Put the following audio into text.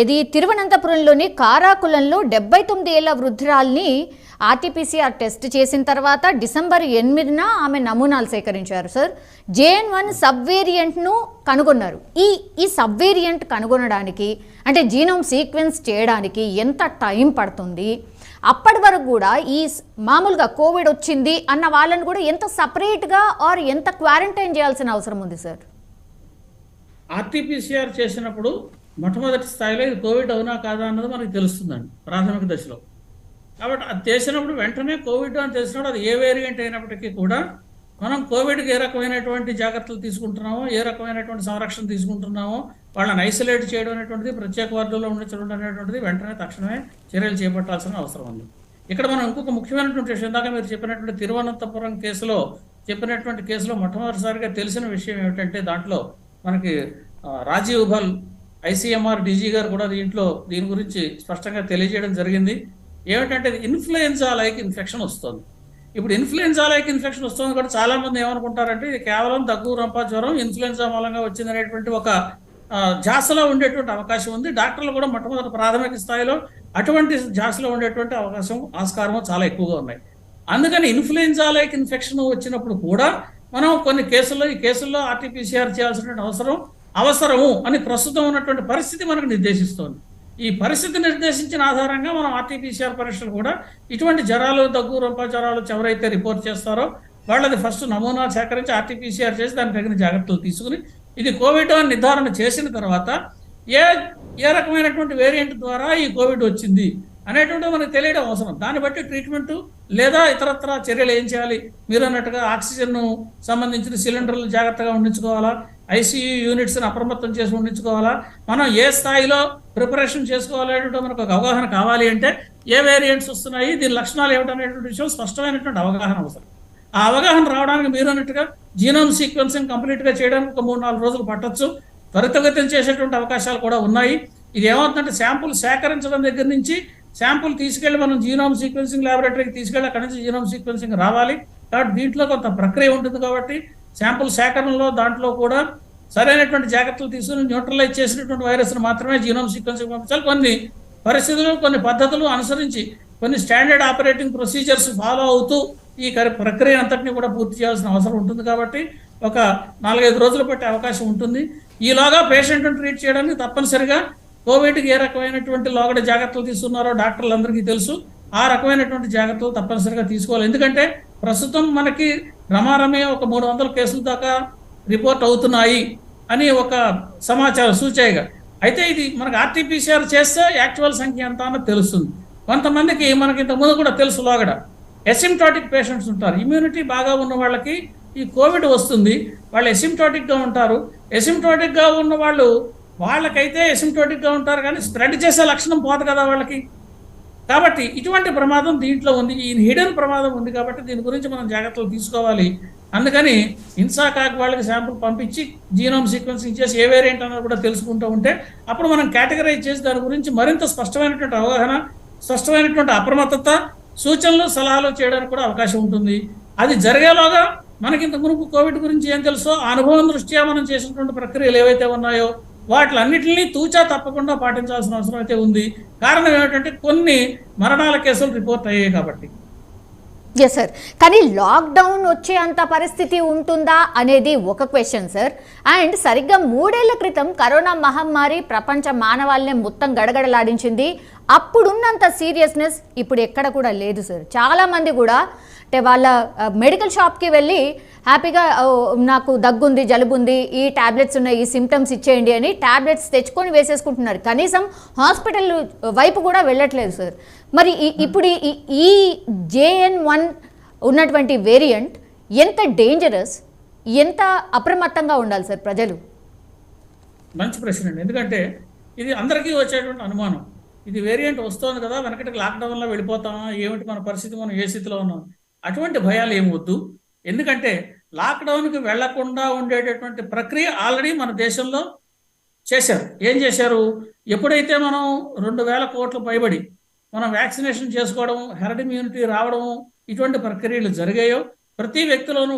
ఇది తిరువనంతపురంలోని కారాకులంలో డెబ్బై తొమ్మిది ఏళ్ళ వృద్ధురాల్ని ఆర్టీపీసీఆర్ టెస్ట్ చేసిన తర్వాత డిసెంబర్ ఎనిమిదిన ఆమె నమూనాలు సేకరించారు sir. J N one sub వేరియంట్ను కనుగొన్నారు. ఈ ఈ సబ్ వేరియంట్ కనుగొనడానికి అంటే జీనోమ్ సీక్వెన్స్ చేయడానికి ఎంత టైం పడుతుంది? అప్పటి వరకు కూడా ఈ మామూలుగా కోవిడ్ వచ్చింది అన్న వాళ్ళని కూడా ఎంత సపరేట్గా ఆర్ ఎంత క్వారంటైన్ చేయాల్సిన అవసరం ఉంది సార్? ఆర్టీపీసీఆర్ చేసినప్పుడు మొట్టమొదటి స్థాయిలో ఇది కోవిడ్ అవునా కాదా అన్నది మనకు తెలుస్తుందండి ప్రాథమిక దశలో. కాబట్టి అది చేసినప్పుడు వెంటనే కోవిడ్ అని తెలిసినప్పుడు అది ఏ వేరియంట్ అయినప్పటికీ కూడా మనం కోవిడ్కి ఏ రకమైనటువంటి జాగ్రత్తలు తీసుకుంటున్నామో ఏ రకమైనటువంటి సంరక్షణ తీసుకుంటున్నామో వాళ్ళని ఐసోలేట్ చేయడం అనేటువంటిది ప్రత్యేక వర్గంలో ఉండడం అనేటువంటిది వెంటనే తక్షణమే చర్యలు చేపట్టాల్సిన అవసరం ఉంది. ఇక్కడ మనం ఇంకొక ముఖ్యమైనటువంటి విషయం ఇందాక మీరు చెప్పినటువంటి తిరువనంతపురం కేసులో చెప్పినటువంటి కేసులో మొట్టమొదటిసారిగా తెలిసిన విషయం ఏమిటంటే దాంట్లో మనకి రాజీవ్ భల్ ఐసీఎంఆర్ డీజీ గారు కూడా దీంట్లో దీని గురించి స్పష్టంగా తెలియజేయడం జరిగింది. ఏమిటంటే ఇన్ఫ్లుయెన్జా లైక్ ఇన్ఫెక్షన్ వస్తుంది. ఇప్పుడు ఇన్ఫ్లుయెన్జా లైక్ ఇన్ఫెక్షన్ వస్తుంది కూడా చాలా మంది ఏమనుకుంటారంటే ఇది కేవలం దగ్గు రంప జ్వరం ఇన్ఫ్లుయెన్జా మూలంగా వచ్చిందనేటువంటి ఒక జాసలో ఉండేటువంటి అవకాశం ఉంది. డాక్టర్లు కూడా మొట్టమొదటి ప్రాథమిక స్థాయిలో అటువంటి జాసలో ఉండేటువంటి అవకాశం ఆస్కారము చాలా ఎక్కువగా ఉన్నాయి. అందుకని ఇన్ఫ్లుయెన్జా లైక్ ఇన్ఫెక్షన్ వచ్చినప్పుడు కూడా మనం కొన్ని కేసుల్లో ఈ కేసుల్లో ఆర్టీపీసీఆర్ చేయాల్సినటువంటి అవసరం అవసరము అని ప్రస్తుతం ఉన్నటువంటి పరిస్థితి మనకు నిర్దేశిస్తోంది. ఈ పరిస్థితి నిర్దేశించిన ఆధారంగా మనం ఆర్టీపీసీఆర్ పరీక్షలు కూడా ఇటువంటి జ్వరాలు దగ్గు రొంప జ్వరాలు ఎవరైతే రిపోర్ట్ చేస్తారో వాళ్ళది ఫస్ట్ నమూనా సేకరించి ఆర్టీపీసీఆర్ చేసి దాని తగిన జాగ్రత్తలు తీసుకుని ఇది కోవిడ్ అని నిర్ధారణ చేసిన తర్వాత ఏ ఏ రకమైనటువంటి వేరియంట్ ద్వారా ఈ కోవిడ్ వచ్చింది? అనేటువంటిది మనకు తెలియడం అవసరం. దాన్ని బట్టి ట్రీట్మెంట్ లేదా ఇతరత్ర చర్యలు ఏం చేయాలి? మీరు అన్నట్టుగా ఆక్సిజన్ను సంబంధించిన సిలిండర్లు జాగ్రత్తగా ఉండించుకోవాలా? ఐసీయూ యూనిట్స్ని అప్రమత్తం చేసి ఉండించుకోవాలా? మనం ఏ స్థాయిలో ప్రిపరేషన్ చేసుకోవాలనేటువంటి మనకు ఒక అవగాహన కావాలి అంటే ఏ వేరియంట్స్ వస్తున్నాయి? దీని లక్షణాలు ఏమిటనేటువంటి విషయం స్పష్టమైనటువంటి అవగాహన అవసరం. ఆ అవగాహన రావడానికి మీరు అన్నట్టుగా జీనోమ్ సీక్వెన్సింగ్ కంప్లీట్గా చేయడానికి ఒక మూడు నాలుగు రోజులు పట్టొచ్చు. త్వరితగతిని చేసేటువంటి అవకాశాలు కూడా ఉన్నాయి. ఇది ఏమవుతుందంటే శాంపుల్ సేకరించడం దగ్గర నుంచి శాంపుల్ తీసుకెళ్ళి మనం జీనోమ్ సీక్వెన్సింగ్ ల్యాబొరేటరీకి తీసుకెళ్ళి అక్కడి నుంచి జీనోమ్ సీక్వెన్సింగ్ రావాలి. కాబట్టి దీంట్లో కొంత ప్రక్రియ ఉంటుంది కాబట్టి శాంపుల్ సేకరణలో దాంట్లో కూడా సరైనటువంటి జాగ్రత్తలు తీసుకుని న్యూట్రలైజ్ చేసినటువంటి వైరస్ను మాత్రమే జీనోమ్ సీక్వెన్సింగ్ పంపించాలి. కొన్ని పరిస్థితులు కొన్ని పద్ధతులు అనుసరించి కొన్ని స్టాండర్డ్ ఆపరేటింగ్ ప్రొసీజర్స్ ఫాలో అవుతూ ఈ ప్రక్రియ అంతటిని కూడా పూర్తి చేయాల్సిన అవసరం ఉంటుంది కాబట్టి ఒక నాలుగైదు రోజులు పట్టే అవకాశం ఉంటుంది. ఈలోగా పేషెంట్ని ట్రీట్ చేయడానికి తప్పనిసరిగా కోవిడ్కి ఏ రకమైనటువంటి లోగడ జాగ్రత్తలు తీసుకున్నారో డాక్టర్లందరికీ తెలుసు. ఆ రకమైనటువంటి జాగ్రత్తలు తప్పనిసరిగా తీసుకోవాలి. ఎందుకంటే ప్రస్తుతం మనకి రమారమే ఒక మూడు వందల కేసుల దాకా రిపోర్ట్ అవుతున్నాయి అని ఒక సమాచారం సూచాయిగా. అయితే ఇది మనకు ఆర్టీపీసీఆర్ చేస్తే యాక్చువల్ సంఖ్య ఎంత అన్నది తెలుస్తుంది. కొంతమందికి మనకి ఇంతకుముందు కూడా తెలుసు లోగడ. ఎసిమ్టాటిక్ పేషెంట్స్ ఉంటారు. ఇమ్యూనిటీ బాగా ఉన్న వాళ్ళకి ఈ కోవిడ్ వస్తుంది. వాళ్ళు ఎసిమ్టాటిక్గా ఉంటారు. ఎసిమ్టాటిక్గా ఉన్న వాళ్ళు వాళ్ళకైతే ఎసిమ్టోటిక్గా ఉంటారు కానీ స్ప్రెడ్ చేసే లక్షణం పోదు కదా వాళ్ళకి. కాబట్టి ఇటువంటి ప్రమాదం దీంట్లో ఉంది. ఈ హిడెన్ ప్రమాదం ఉంది కాబట్టి దీని గురించి మనం జాగ్రత్తలు తీసుకోవాలి. అందుకని ఇన్సాకాక్ వాళ్ళకి శాంపుల్ పంపించి జీనోమ్ సీక్వెన్సింగ్ చేసి ఏ వేరియంట్ అన్నది కూడా తెలుసుకుంటూ ఉంటే అప్పుడు మనం కేటగరైజ్ చేసి దాని గురించి మరింత స్పష్టమైనటువంటి అవగాహన స్పష్టమైనటువంటి అప్రమత్తత సూచనలు సలహాలు చేయడానికి కూడా అవకాశం ఉంటుంది. అది జరిగేలోగా మనకి ఇంత మునుపు కోవిడ్ గురించి ఏం తెలుసో? అనుభవం దృష్ట్యా మనం చేసినటువంటి ప్రక్రియలు ఏవైతే ఉన్నాయో వాటిలన్నింటినీ తూచా తప్పకుండా పాటించాల్సిన అవసరం అయితే ఉంది. కారణం ఏమిటంటే కొన్ని మరణాల కేసులు రిపోర్ట్ అయ్యాయి కాబట్టి. ఎస్ సార్ కానీ లాక్డౌన్ వచ్చే అంత పరిస్థితి ఉంటుందా అనేది ఒక క్వశ్చన్ సార్ అండ్ సరిగ్గా మూడేళ్ళ క్రితం కరోనా మహమ్మారి ప్రపంచ మానవాళ్ళని మొత్తం గడగడలాడించింది. అప్పుడున్నంత సీరియస్నెస్ ఇప్పుడు ఎక్కడ కూడా లేదు సార్. చాలామంది కూడా అంటే వాళ్ళ మెడికల్ షాప్కి వెళ్ళి హ్యాపీగా "ఓ, నాకు దగ్గుంది జలుబుంది ఈ టాబ్లెట్స్ ఉన్నాయి ఈ సిమ్టమ్స్ ఇచ్చేయండి అని టాబ్లెట్స్ తెచ్చుకొని వేసేసుకుంటున్నారు. కనీసం హాస్పిటల్ వైపు కూడా వెళ్ళట్లేదు సార్. మరి ఈ- ఇప్పుడు ఈ- ఈ జేఎన్ వన్ ఉన్నటువంటి వేరియంట్ ఎంత డేంజరస్ ఎంత అప్రమత్తంగా ఉండాలి సార్ ప్రజలు? మంచి ప్రశ్న అండి. ఎందుకంటే ఇది అందరికీ వచ్చేటువంటి అనుమానం. ఇది వేరియంట్ వస్తుంది కదా వెనకటికి లాక్డౌన్లో వెళ్ళిపోతామా? ఏమిటి మన పరిస్థితి? మనం ఏ స్థితిలో ఉన్నాం? అటువంటి భయాలు ఏమి వద్దు. ఎందుకంటే లాక్డౌన్కి వెళ్ళకుండా ఉండేటటువంటి ప్రక్రియ ఆల్రెడీ మన దేశంలో చేశారు. ఏం చేశారు? ఎప్పుడైతే మనం రెండు వేల కోట్ల పైబడి మనం వ్యాక్సినేషన్ చేసుకోవడం హెర్డ్ ఇమ్యూనిటీ రావడం ఇటువంటి ప్రక్రియలు జరిగాయో ప్రతి వ్యక్తిలోనూ